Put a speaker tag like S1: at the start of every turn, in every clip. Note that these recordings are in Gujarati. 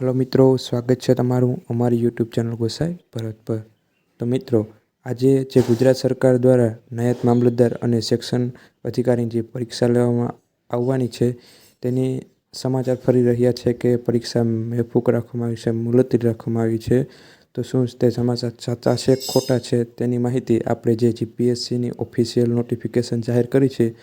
S1: હલો મિત્રો, સ્વાગત છે તમારું અમારી યુટ્યુબ ચેનલ ગોસાઈ ભરત પર. તો મિત્રો, આજે જે ગુજરાત સરકાર દ્વારા નાયબ મામલતદાર અને સેક્શન અધિકારીની જે પરીક્ષા લેવામાં આવવાની છે, તેની સમાચાર ફરી રહ્યા છે કે પરીક્ષા મેફૂક રાખવામાં આવી છે, મુલતવી રાખવામાં આવી છે. તો શું તે સમાચાર સાચા છે, ખોટા છે, તેની માહિતી આપણે જે જીપીએસસીની ઓફિશિયલ નોટિફિકેશન જાહેર કરી છે,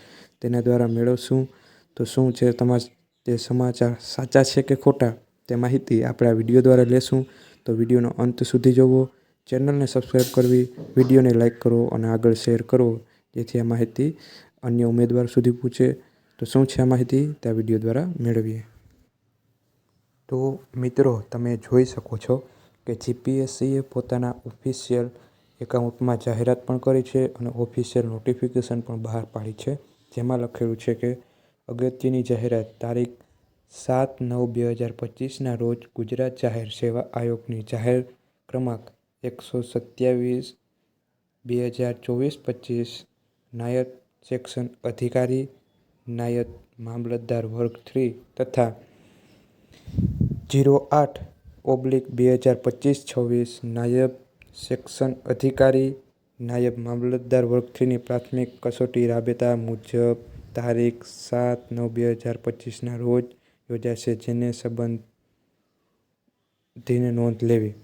S1: તેના દ્વારા મેળવશું. તો શું છે તમારા તે સમાચાર સાચા છે કે ખોટા? તે માહિતી આપણે આ વીડિયો દ્વારા લેશું. તો વિડીયોનો અંત સુધી જોવો. ચેનલને સબસ્ક્રાઈબ કરવી, વિડીયોને લાઇક કરો અને આગળ શેર કરો, જેથી આ માહિતી અન્ય ઉમેદવાર સુધી પૂછે. તો શું છે આ માહિતી? તે આ વીડિયો દ્વારા મેળવીએ. તો મિત્રો, તમે જોઈ શકો છો કે જીપીએસસીએ પોતાના ઓફિશિયલ એકાઉન્ટમાં જાહેરાત પણ કરી છે અને ઓફિશિયલ નોટિફિકેશન પણ બહાર પાડી છે. જેમાં લખેલું છે કે અગત્યની જાહેરાત તારીખ સાત નવ બે હજાર પચીસના રોજ ગુજરાત જાહેર સેવા આયોગની જાહેર ક્રમાંક એકસો સત્યાવીસ, બે હજાર ચોવીસ પચીસ, નાયબ સેક્શન અધિકારી, નાયબ મામલતદાર વર્ગ થ્રી તથા જીરો આઠ ઓબ્લિક બે હજાર પચીસ છવ્વીસ, નાયબ સેક્શન અધિકારી, નાયબ મામલતદાર વર્ગ થ્રીની પ્રાથમિક કસોટી રાબેતા મુજબ તારીખ સાત નવ બે હજાર પચીસના રોજ યોજાશે જેને સંબંધીને નોંધ લેવી.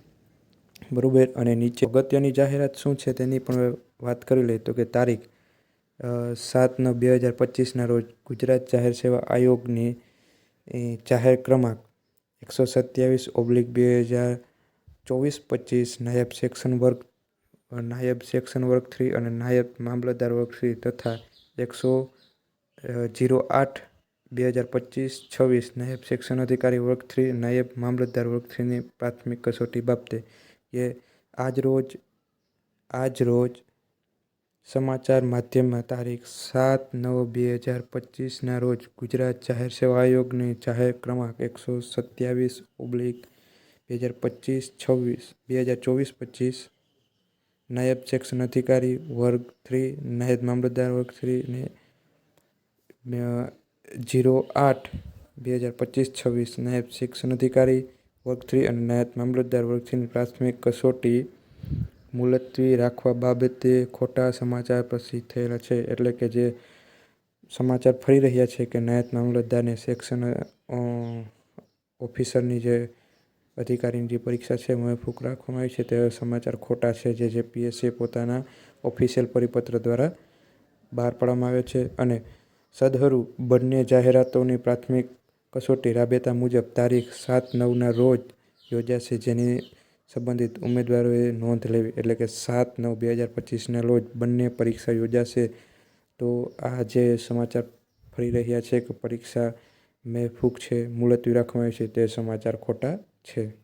S1: બરાબર? અને નીચે અગત્યની જાહેરાત શું છે તેની પણ વાત કરી લઈએ. તો કે તારીખ સાત નવ બે હજાર પચીસના રોજ ગુજરાત જાહેર સેવા આયોગની જાહેર ક્રમાંક એકસો સત્યાવીસ ઓબ્લિક બે હજાર ચોવીસ પચીસ નાયબ સેક્શન વર્ગ, નાયબ સેક્શન વર્ગ થ્રી અને નાયબ મામલતદાર વર્ગ થ્રી તથા એકસો જીરો આઠ બે હજાર પચીસ છવ્વીસ નાયબ સેક્શન અધિકારી વર્ગ થ્રી નાયબ મામલતદાર વર્ગ થ્રીની પ્રાથમિક કસોટી બાબતે એ આજ રોજ આજ રોજ સમાચાર માધ્યમમાં તારીખ સાત નવ બે હજાર પચીસના રોજ ગુજરાત જાહેર સેવા આયોગની જાહેર ક્રમાંક એકસો સત્યાવીસ ઓબ્લિક બે હજાર પચીસ છવ્વીસ, બે હજાર ચોવીસ પચીસ નાયબ સેક્શન અધિકારી વર્ગ થ્રી નાયબ મામલતદાર વર્ગ થ્રી ને જીરો આઠ બે હજાર પચીસ છવ્વીસ નાયબ શિક્ષણ અધિકારી વર્ગ થ્રી અને નાયબ મામલતદાર વર્ગ થ્રીની પ્રાથમિક કસોટી મુલતવી રાખવા બાબતે ખોટા સમાચાર પ્રસિદ્ધ થયેલા છે. એટલે કે જે સમાચાર ફરી રહ્યા છે કે નાયબ મામલતદારને સેક્શન ઓફિસરની જે અધિકારીની જે પરીક્ષા છે મોકૂફ રાખવામાં આવી છે. તે સમાચાર ખોટા છે જે જે પીએસસીએ પોતાના ઓફિશિયલ પરિપત્ર દ્વારા બહાર પાડવામાં આવે છે અને સદહરુ બંને જાહેરાતોની પ્રાથમિક કસોટી રાબેતા મુજબ તારીખ સાત નવના રોજ યોજાશે, જેની સંબંધિત ઉમેદવારોએ નોંધ લેવી. એટલે કે સાત નવ બે હજાર પચીસના રોજ બંને પરીક્ષા યોજાશે. તો આ જે સમાચાર ફરી રહ્યા છે કે પરીક્ષા મેફૂક છે, મુલતવી રાખવામાં આવી છે, તે સમાચાર ખોટા છે.